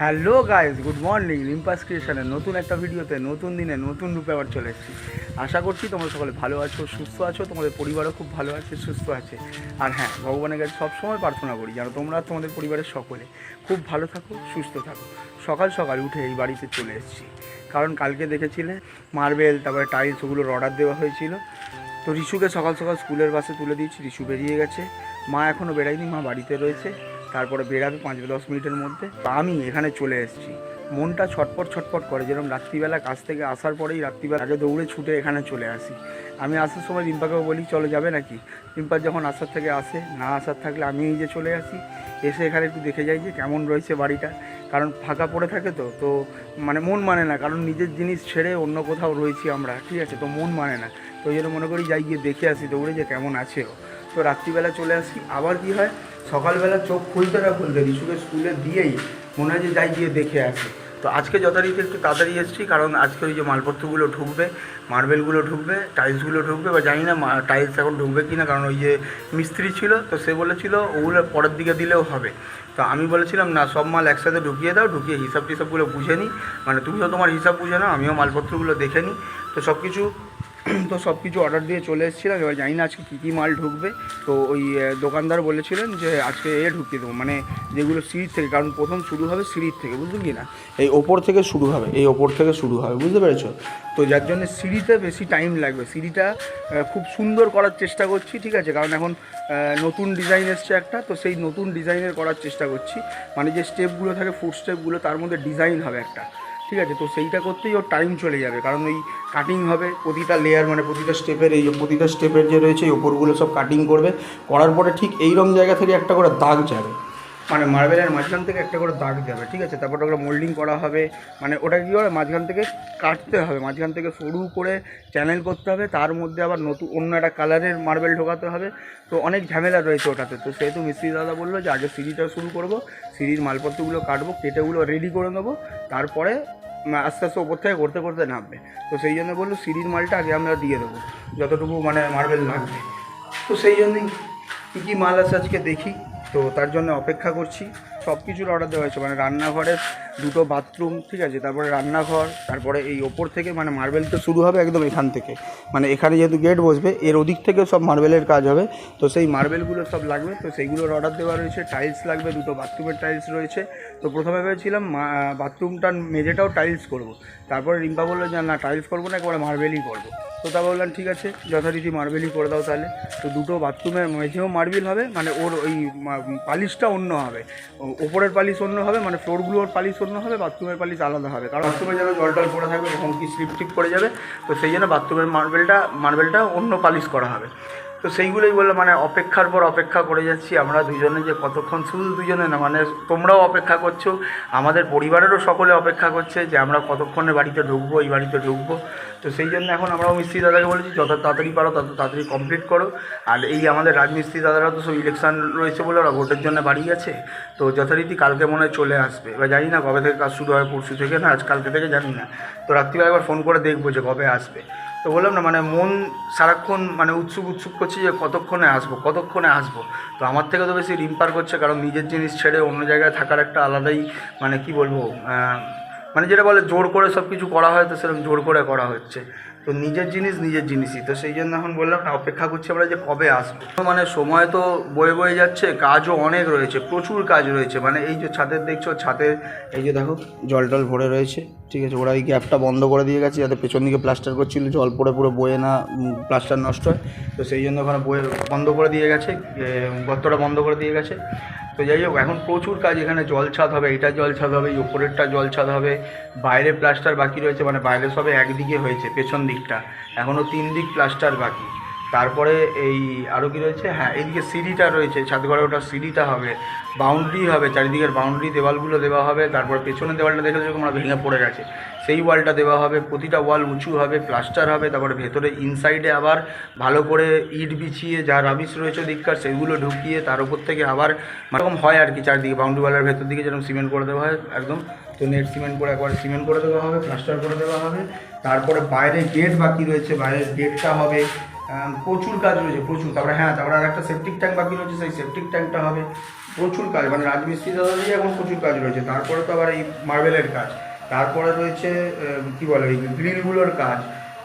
Hello guys good morning রিম্পাস ক্রিয়েশনের নতুন একটা ভিডিওতে নতুন দিনে নতুন রূপে আবার চলে এসেছি। আশা করছি তোমরা সকলে ভালো আছো, সুস্থ আছো, তোমাদের পরিবারও খুব ভালো আছে, সুস্থ আছে। আর হ্যাঁ ভগবানের কাছে সবসময় প্রার্থনা করি যেন তোমরা তোমাদের পরিবারের সকলে খুব ভালো থাকো, সুস্থ থাকো। সকাল সকাল উঠে এই বাড়িতে চলে এসেছি। কারণ কালকে দেখেছিলে মার্বেল, তারপরে টাইলস, ওগুলোর অর্ডার দেওয়া হয়েছিল। তো রিশুকে সকাল সকাল স্কুলের বাসে তুলে দিয়েছি, রিশু বেরিয়ে গেছে। মা এখনও বেরায়নি মা বাড়িতে রয়েছে। তারপরে বেরাবে পাঁচ দশ মিনিটের মধ্যে। আমি এখানে চলে এসেছি। মনটা ছটপট ছটপট করে। যেরকম রাত্রিবেলা কাজ থেকে আসার পরেই রাত্রিবেলা আগে দৌড়ে ছুটে এখানে চলে আসি। আমি আসার সময় রিম্পাকেও বলি, চলো যাবে নাকি? রিম্পা যখন আসার থেকে আসে, না আসার থাকলে আমি এই যে চলে আসি। এসে এখানে একটু দেখে যাই যে কেমন রয়েছে বাড়িটা। কারণ ফাঁকা পড়ে থাকে তো তো মানে মন মানে না। কারণ নিজের জিনিস ছেড়ে অন্য কোথাও রয়েছি আমরা, ঠিক আছে? তো মন মানে না। তো ওই জন্য মনে করি যাই গিয়ে দেখে আসি, দৌড়ে যে কেমন আছে তো রাত্রিবেলা চলে আসি। আবার কি হয়? সকালবেলা চোখ খুলতে না খুলতে রিশুকে স্কুলে দিয়েই মনে হয় যে যাই গিয়ে দেখে আসি। তো আজকে যথারীতি একটু তাড়াতাড়ি এসেছি, কারণ আজকে ওই যে মালপত্রগুলো ঢুকবে, মার্বেলগুলো ঢুকবে, টাইলসগুলো ঢুকবে, বা জানি না টাইলস এখন ঢুকবে কি না কারণ ওই যে মিস্ত্রি ছিল, তো সে বলেছিল ওগুলো পরের দিকে দিলেও হবে। তো আমি বলেছিলাম, না, সব মাল একসাথে ঢুকিয়ে দাও, ঢুকিয়ে হিসাব টিসাবগুলো বুঝে নিই মানে তুমিও তোমার হিসাব বুঝে নাও, আমিও মালপত্রগুলো দেখে নিই তো সব কিছু তো সব কিছু অর্ডার দিয়ে চলে এসেছিলাম। এবার জানি না আজকে কী কী মাল ঢুকবে। তো ওই দোকানদার বলেছিলেন যে আজকে এ ঢুকিয়ে দেবো। মানে যেগুলো সিঁড়ির থেকে, কারণ প্রথম শুরু হবে সিঁড়ির থেকে, বুঝলেন কি না? এই ওপর থেকে শুরু হবে, এই ওপর থেকে শুরু হবে, বুঝতে পেরেছ? তো যার জন্য সিঁড়িতে বেশি টাইম লাগবে। সিঁড়িটা খুব সুন্দর করার চেষ্টা করছি, ঠিক আছে? কারণ এখন নতুন ডিজাইন এসছে একটা, তো সেই নতুন ডিজাইনের করার চেষ্টা করছি। মানে যে স্টেপগুলো থাকে ফুড স্টেপগুলো তার মধ্যে ডিজাইন হবে একটা। ঠিক আছে, তো সেইটা করতেই ওর টাইম চলে যাবে। কারণ ওই কাটিং হবে, প্রতিটা লেয়ার মানে প্রতিটা স্টেপের এই প্রতিটা স্টেপের যে রয়েছে, এই ওপরগুলো সব কাটিং করবে। করার পরে ঠিক এইরকম জায়গা থেকে একটা করে দাগ যাবে। মানে মার্বেলের মাঝখান থেকে একটা করে দাগ যাবে, ঠিক আছে? তারপর ওটা মোল্ডিং করা হবে। মানে ওটা কী হবে মাঝখান থেকে কাটতে হবে, মাঝখান থেকে সরু করে চ্যানেল করতে হবে। তার মধ্যে আবার নতুন অন্য একটা কালারের মার্বেল ঢোকাতে হবে। তো অনেক ঝামেলা রয়েছে ওটাতে। তো সেহেতু মিস্ত্রি দাদা বলল যে, আগে সিঁড়িটা শুরু করব, সিঁড়ির মালপত্রগুলো কাটবো, কেটেগুলো রেডি করে নেব। তারপরে আস্তে আস্তে ওপর থেকে করতে করতে নামবে। তো সেই জন্য বলল, সিঁড়ির মালটা আগে আমরা দিয়ে দেবো, যতটুকু মানে মার্বেল লাগবে। তো সেই জন্যই কী কী মাল আছে আজকে দেখি। তো তার জন্য অপেক্ষা করছি। সব কিছুর অর্ডার দেওয়া হয়েছে মানে রান্নাঘরের দুটো বাথরুম, ঠিক আছে, তারপরে রান্নাঘর, তারপরে এই ওপর থেকে মানে মার্বেল তো শুরু হবে একদম এখান থেকে। মানে এখানে যেহেতু গেট বসবে, এর ওদিক থেকে সব মার্বেলের কাজ হবে। তো সেই মার্বেলগুলো সব লাগবে, তো সেইগুলোর অর্ডার দেওয়া রয়েছে টাইলস লাগবে, দুটো বাথরুমের টাইলস রয়েছে। তো প্রথমে ভেবেছিলাম বাথরুমটার মেঝেটাও টাইলস করব। তারপরে রিম্পা বলল যে, না টাইলস করব না, একবারে মার্বেলই করব। তো তা বললাম, ঠিক আছে, যথারীতি মার্বেলই করে দাও তাহলে। তো দুটো বাথরুমের মেঝেও মার্বেল হবে মানে ওর ওই পালিশটা অন্য হবে। ওপরের পালিশ অন্য হবে মানে ফ্লোরগুলোর পালিশ অন্য হবে বাথরুমের পালিশ আলাদা হবে। কারণ বাথরুমে যাবে জল টল পড়ে থাকবে কখন কি স্লিপ ঠিক পড়ে যাবে, তো সেই জন্য বাথরুমের মার্বেলটা মার্বেলটা অন্য পালিশ করা হবে। তো সেইগুলোই বলল মানে অপেক্ষার পর অপেক্ষা করে যাচ্ছি আমরা দুজনে যে কতক্ষণ, শুধু দুজনে না মানে তোমরাও অপেক্ষা করছ, আমাদের পরিবারেরও সকলে অপেক্ষা করছে যে আমরা কতক্ষণে বাড়িতে ঢুকবো, এই বাড়িতে ঢুকবো। তো সেই জন্য এখন আমরাও মিস্ত্রি দাদাকে বলেছি, যত তাড়াতাড়ি পারো তত তাড়াতাড়ি কমপ্লিট করো। আর এই আমাদের রাজমিস্ত্রি দাদারা তো সব ইলেকশন রয়েছে বলে ওরা ভোটের জন্য বাড়ি গেছে। তো যথারীতি কালকে মনে হয় চলে আসবে। এবার জানি না কবে থেকে কাজ শুরু হয়, পরশু থেকে না, আজ কালকে থেকে জানি না। তো রাত্রিবেলা একবার ফোন করে দেখব যে কবে আসবে। তো বললাম না মানে মন সারাক্ষণ মানে উৎসুক উৎসুক করছে যে কতক্ষণে আসব কতক্ষণে আসব। তো আমার থেকে তো বেশি রিম্পার করছে, কারণ নিজের জিনিস ছেড়ে অন্য জায়গায় থাকার একটা আলাদাই মানে কি বলব মানে যেটা বলে জোর করে সব কিছু করা হয়, তো সেরকম জোর করে করা হচ্ছে। তো নিজের জিনিস নিজের জিনিসই, তো সেই জন্য এখন বললাম না, অপেক্ষা করছি আমরা যে কবে আসব। মানে সময় তো বয়ে বয়ে যাচ্ছে, কাজও অনেক রয়েছে, প্রচুর কাজ রয়েছে মানে এই যে ছাদের দেখছ, ছাদের এই যে দেখো, জল টল ভরে রয়েছে। ঠিক আছে, ওরা এই গ্যাপটা বন্ধ করে দিয়ে গেছে যাতে পেছন দিকে প্লাস্টার করছিল, জল পড়ে পুরো বয়ে না প্লাস্টার নষ্ট হয়। তো সেই জন্য ওখানে বয়ে বন্ধ করে দিয়ে গেছে গর্তটা বন্ধ করে দিয়ে গেছে। তো যাই হোক, এখন প্রচুর কাজ, এখানে জল ছাদ হবে, এটা জল ছাদ হবে ওপরেরটা জল ছাদ হবে, বাইরে প্লাস্টার বাকি রয়েছে মানে বাইরে সবে একদিকে হয়েছে, পেছন দিকটা। এখনও তিন দিক প্লাস্টার বাকি। তারপরে এই আরও কি রয়েছে? হ্যাঁ এইদিকে সিঁড়িটা রয়েছে ছাদ ঘরে ওটা সিঁড়িটা হবে বাউন্ডারি হবে, চারিদিকের বাউন্ডারি দেওয়ালগুলো দেওয়া হবে, তারপর পেছনের দেওয়ালটা দেখে যেরকম আমরা ভেঙে পড়ে গেছে। সেই ওয়ালটা দেওয়া হবে, প্রতিটা ওয়াল উঁচু হবে প্লাস্টার হবে, তারপরে ভেতরে ইনসাইডে আবার ভালো করে ইট বিছিয়ে যা রাবিশ রয়েছে দিককার সেগুলো ঢুকিয়ে তার উপর থেকে আবার এরকম হয় আর কি চারদিকে বাউন্ডারি ওয়ালের ভেতর দিকে যেরকম সিমেন্ট করে দেওয়া হয়, একদম। তো নেট সিমেন্ট করে একবার সিমেন্ট করে দেওয়া হবে প্লাস্টার করে দেওয়া হবে। তারপরে বাইরে গেট বাকি রয়েছে, বাইরের গেটটা হবে। প্রচুর কাজ রয়েছে, প্রচুর। তারপরে হ্যাঁ তারপরে আর একটা সেপটিক ট্যাঙ্ক বাকি রয়েছে, সেই সেপটিক ট্যাঙ্কটা হবে। প্রচুর কাজ মানে রাজমিস্ত্রি দাদারই এখন প্রচুর কাজ রয়েছে। তারপরে তো আবার এই মার্বেলের কাজ। তারপরে রয়েছে কি বলে, এই গ্রিলগুলোর কাজ।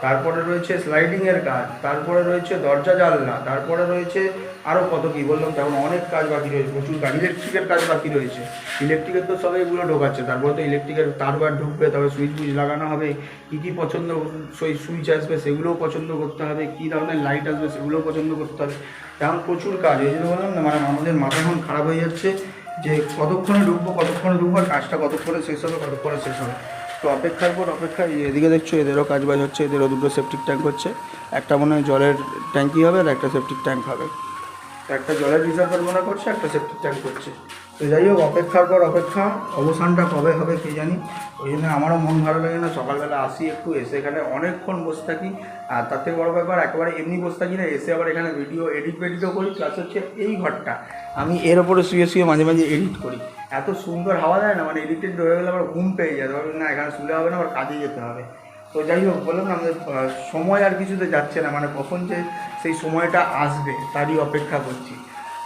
তারপরে রয়েছে স্লাইডিংয়ের কাজ, তারপরে রয়েছে দরজা জানলা, তারপরে রয়েছে আরও কত কি বললাম তখন অনেক কাজ বাকি রয়েছে, প্রচুর কাজ ইলেকট্রিকের কাজ বাকি রয়েছে। ইলেকট্রিকের তো সবাই এগুলো ঢোকাচ্ছে, তারপরে তো ইলেকট্রিকের তারবার ঢুকবে তবে সুইচ বুইচ লাগানো হবে, কী কী পছন্দ সেই সুইচ আসবে সেগুলোও পছন্দ করতে হবে, কী ধরনের লাইট আসবে সেগুলোও পছন্দ করতে হবে, তেমন প্রচুর কাজ, এই জন্য বললাম না মানে আমাদের মাথা এখন খারাপ হয়ে যাচ্ছে যে কতক্ষণে ঢুকবো কতক্ষণে ঢুকবো, আর কাজটা কতক্ষণে শেষ হবে, কতক্ষণে শেষ হবে। তো অপেক্ষার পর অপেক্ষা এদিকে দেখছ এদেরও কাজ বাজ হচ্ছে, এদেরও দুটো সেপটিক ট্যাঙ্ক হচ্ছে। একটা মনে হয় জলের ট্যাঙ্কি হবে আর একটা সেপটিক ট্যাঙ্ক হবে। একটা জলের রিজার্ভার মনে করছে, একটা সেপটিক ট্যাঙ্ক করছে তো যাই হোক, অপেক্ষার পর অপেক্ষা, অবসানটা কবে হবে কে জানি। ওই জন্য আমারও মন ভালো লাগে না, সকালবেলা আসি একটু, এসে এখানে অনেকক্ষণ বসে থাকি। আর তার থেকে বড় ব্যাপার, একেবারে এমনি বসে থাকি না, এসে আবার এখানে ভিডিও এডিট ফেডিটও করি প্লাস হচ্ছে এই ঘরটা। আমি এর ওপরে শুয়ে শুয়ে মাঝে মাঝে এডিট করি। এত সুন্দর হাওয়া দেয় না মানে এডিটেড হয়ে গেলে আবার ঘুম পেয়ে যায়। না এখানে শুলে হবে না আবার কাজে যেতে হবে। তো যাই হোক বললাম না আমাদের সময় আর কিছুতে যাচ্ছে না মানে কখন যে সেই সময়টা আসবে তারই অপেক্ষা করছি।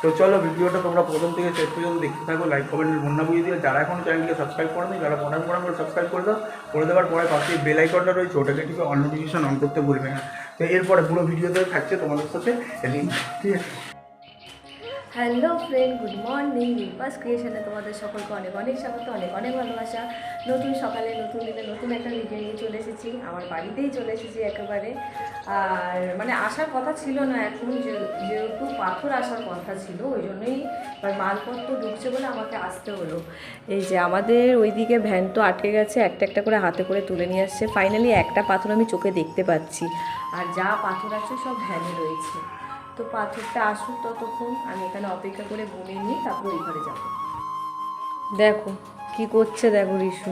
তো চলো ভিডিওটা তোমরা প্রথম থেকে শেষ পর্যন্ত দেখতে থাকো লাইক কমেন্টের বন্যা বুঝিয়ে দিও। যারা এখন চ্যানেলকে সাবস্ক্রাইব করে নেই যারা পড়ান পড়ান করে সাবস্ক্রাইব করে দাও। করে দেওয়ার পরে পাশে বেল আইকনটা রয়েছে ওটাকে টিপে অন নোটিফিকেশন অন করতে ভুলবে না। তো এরপরে পুরো ভিডিওতে থাকছে তোমাদের সাথে link, ঠিক আছে। Hello friend, good morning. নির্বাস ক্রিয়েশনে তোমাদের সকলকে অনেক অনেক স্বাগত, অনেক অনেক ভালোবাসা। নতুন সকালে, নতুন দিনে নতুন একটা ভিডিও নিয়ে চলে এসেছি। আমার বাড়িতেই চলে এসেছি একেবারে। আর মানে আসার কথা ছিল না এখন যেহেতু পাথর আসার কথা ছিল, ওই জন্যই এবার মালপত্র ঢুকছে বলে আমাকে আসতে হলো। এই যে আমাদের ওইদিকে ভ্যান তো আটকে গেছে, একটা একটা করে হাতে করে তুলে নিয়ে আসছে। ফাইনালি একটা পাথর আমি চোখে দেখতে পাচ্ছি। আর যা পাথর আছে সব ভ্যানে রয়েছে। তো পাথরটা আসুক ততক্ষণ, আমি এখানে অপেক্ষা করে ঘুমিয়ে নিই তারপর ওই ঘরে যাব। দেখো, কি করছে দেখো রিশু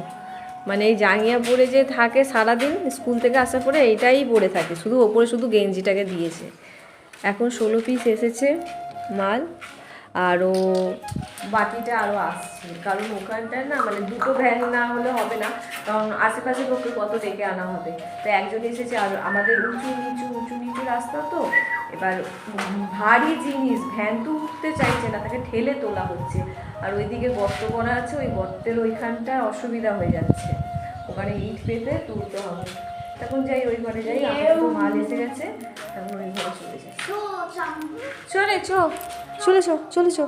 মানে এই জাঙ্গিয়া পরে যে থাকে সারাদিন, স্কুল থেকে আসার পরে এইটাই পরে থাকে। শুধু ওপরে শুধু গেঞ্জিটাকে দিয়েছে। এখন ষোলো পিস এসেছে, মাল। আরও বাকিটা আরও আসছে। কারণ ওখানটায় না মানে দুটো ভ্যান না হলে হবে না কারণ আশেপাশে লোককে কত ডেকে আনা হবে। তো একজন এসেছে আর আমাদের উঁচু নিচু উঁচু নিচু রাস্তা তো এবার ভারী জিনিস ভ্যান তো উঠতে চাইছে না তাকে ঠেলে তোলা হচ্ছে। আর ওইদিকে গর্ত করা আছে ওই গর্তের ওইখানটা অসুবিধা হয়ে যাচ্ছে। ওখানে ইট পেতে তুলতে হবে। তখন যাই ওই ঘরে যাই মাল এসে গেছে তখন ওই ঘরে চলে যাই। চলে চো। চলে চো চলে চো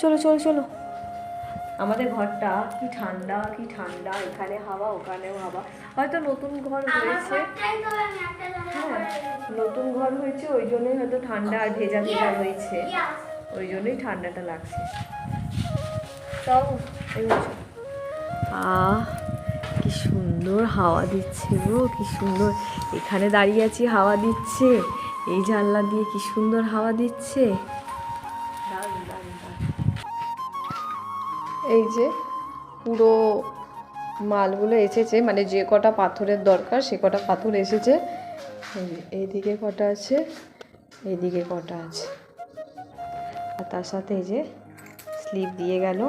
চলো চলো চলো। আমাদের ঘরটা কি ঠান্ডা কি ঠান্ডা। এখানে হাওয়া ওখানেও হাওয়া। হয়তো নতুন ঘর হয়েছে। হ্যাঁ নতুন ঘর হয়েছে ওই জন্যই হয়তো ঠান্ডা আর ভেজা ভেজা হয়েছে। ওই জন্যই ঠান্ডাটা লাগছে। তাও আহ কি সুন্দর হাওয়া দিচ্ছে গো কি সুন্দর। এখানে দাঁড়িয়ে আছি হাওয়া দিচ্ছে। এই জানলা দিয়ে কি সুন্দর হাওয়া দিচ্ছে। এই যে পুরো মালগুলো এসেছে মানে যে কটা পাথরের দরকার সে কটা পাথর এসেছে। এইদিকে কটা আছে এইদিকে কটা আছে। আর তার সাথে এই যে স্লিপ দিয়ে গেল।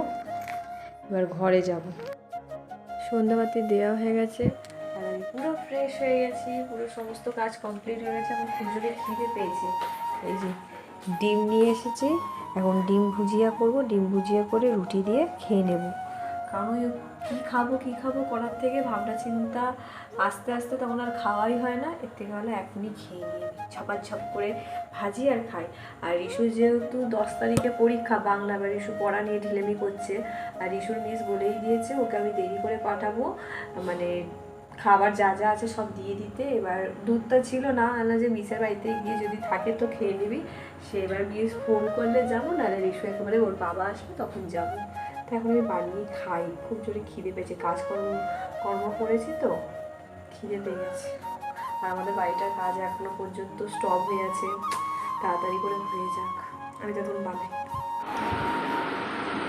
এবার ঘরে যাব। সন্ধ্যাবাতি দেওয়া হয়ে গেছে। পুরো ফ্রেশ হয়ে গেছি, পুরো সমস্ত কাজ কমপ্লিট হয়ে গেছে, এখন জোরে খিদে পেয়েছে। এই যে ডিম নিয়ে এসেছি, এখন ডিম ভুজিয়া করব, ডিম ভুজিয়া করে রুটি দিয়ে খেয়ে নেব। কারণ ওই কী খাব কী খাব করার থেকে ভাবনা চিন্তা আস্তে আস্তে তখন আর খাওয়াই হয় না, এর থেকে হলে এখনই খেয়ে নিয়ে ছপার ছপ করে ভাজি আর খাই। আর রিশু যেহেতু দশ তারিখে পরীক্ষা, বাংলা বা রিশু পড়া নিয়ে ঢিলেমি করছে, আর রিশুর মিস বলেই দিয়েছে, ওকে আমি দেরি করে পাঠাবো মানে খাবার যা যা আছে সব দিয়ে দিতে। এবার দুধটা ছিল না না যে মিসের বাড়িতে গিয়ে যদি থাকে তো খেয়ে নিবি। সে এবার মিস ফোন করলে যাব, নাহলে রিশু একেবারে ওর বাবা আসবে, তখন যাব। তো এখন আমি বানিয়ে খাই। খুব জোরে খিদে পেয়েছে, কাজকর্ম, কর্ম করেছি তো, খিদে পেয়ে গেছে। আর আমাদের বাড়িটার কাজ এখনও পর্যন্ত স্টপ হয়ে আছে। তাড়াতাড়ি করে হয়ে যাক। আমি তখন বানাই।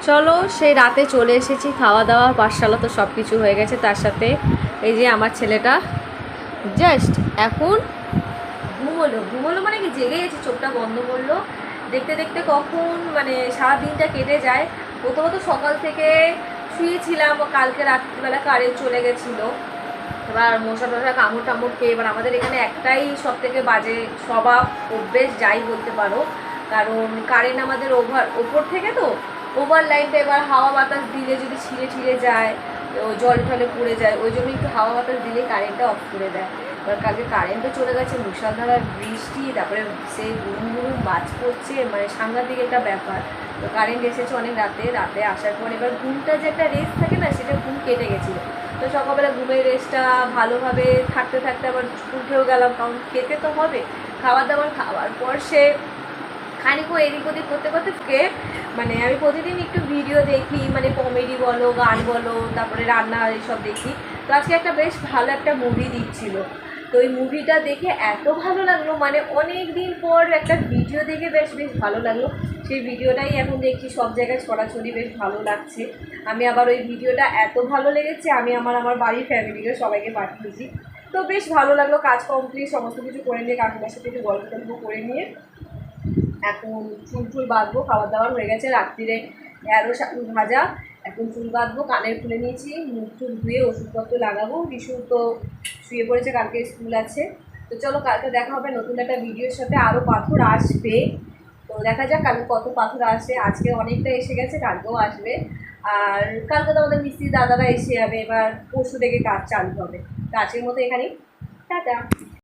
চলো, সেই রাতে চলে এসেছি, খাওয়া দাওয়া, পাঠশালা তো সব কিছু হয়ে গেছে, তার সাথে এই যে আমার ছেলেটা। জাস্ট এখন ঘুমোলো। ঘুমোলো মানে কি? জেগে গেছে, চোখটা বন্ধ করল। দেখতে দেখতে কখন মানে সারা দিনটা কেটে যায়। প্রথমত সকাল থেকে শুয়েছিলাম, কালকে রাত্রিবেলা কারেন্ট চলে গেছিল। এবার মশা টশা, কামড় টামড় খেয়ে, এবার আমাদের এখানে একটাই সব থেকে বাজে স্বভাব, অভ্যেস, যাই বলতে পারো। কারণ কারেন্ট আমাদের ওভার, ওপর থেকে তো, ওভার লাইনটা এবার হাওয়া বাতাস দিলে যদি ছিঁড়ে ছিঁড়ে যায় জল টলে পড়ে যায়, ওই জন্য একটু হাওয়া বাতাস দিলে কারেন্টটা অফ করে দেয়। এবার কালকে কারেন্টও চলে গেছে মুষলধারার বৃষ্টি, তারপরে সেই গুরুম গুরুম বাজ পড়ছে মানে সাংঘাতিক একটা ব্যাপার। তো কারেন্ট এসেছে অনেক রাতে রাতে আসার পর এবার ঘুমটা যে একটা রেস্ট থাকে না, সেটা ঘুম কেটে গেছিল। তো সকালবেলা ঘুমের রেস্টটা ভালোভাবে থাকতে থাকতে আবার উঠেও গেলাম, কারণ খেতে তো হবে। খাবার দাবার খাওয়ার পর সে খানিকও এদিক ওদিক করতে করতে মানে আমি প্রতিদিন একটু ভিডিও দেখি মানে কমেডি বলো, গান বলো, তারপরে রান্না এইসব দেখি। তো আজকে একটা বেশ ভালো একটা মুভি দিচ্ছিল। তো ওই মুভিটা দেখে এত ভালো লাগল মানে অনেক দিন পর একটা ভিডিও দেখে বেশ বেশ ভালো লাগল। সেই ভিডিওটাই এখন দেখছি, সব জায়গায় ছড়াছড়ি বেশ ভালো লাগছে। আমি আবার ওই ভিডিওটা এত ভালো লেগেছে, আমি আমার আমার বাড়ির ফ্যামিলিকে সবাইকে পাঠিয়েছি। তো বেশ ভালো লাগল, কাজ কমপ্লিট সমস্ত কিছু করে নিয়ে কাকুমার সাথে একটু গল্প টল্প করে নিয়ে। এখন চুল টুল বাঁধবো খাবার দাবার হয়ে গেছে, রাত্রিরে শাক ভাজা। এখন চুল বাঁধবো, কানের খুলে নিয়েছি, মুখ টুল ধুয়ে ওষুধপত্র লাগাবো। রিশু তো শুয়ে পড়েছে, কালকে স্কুল আছে। তো চলো, কালকে দেখা হবে নতুন একটা ভিডিওর সাথে। আরও পাথর আসবে। তো দেখা যাক কালকে কত পাথর আসে। আজকে অনেকটা এসে গেছে, কালকেও আসবে। আর কালকে তো আমাদের মিস্ত্রি দাদারা এসে যাবে, এবার পরশু থেকে কাজ চালু হবে। তো আজকের মতো এখানেই। টাটা।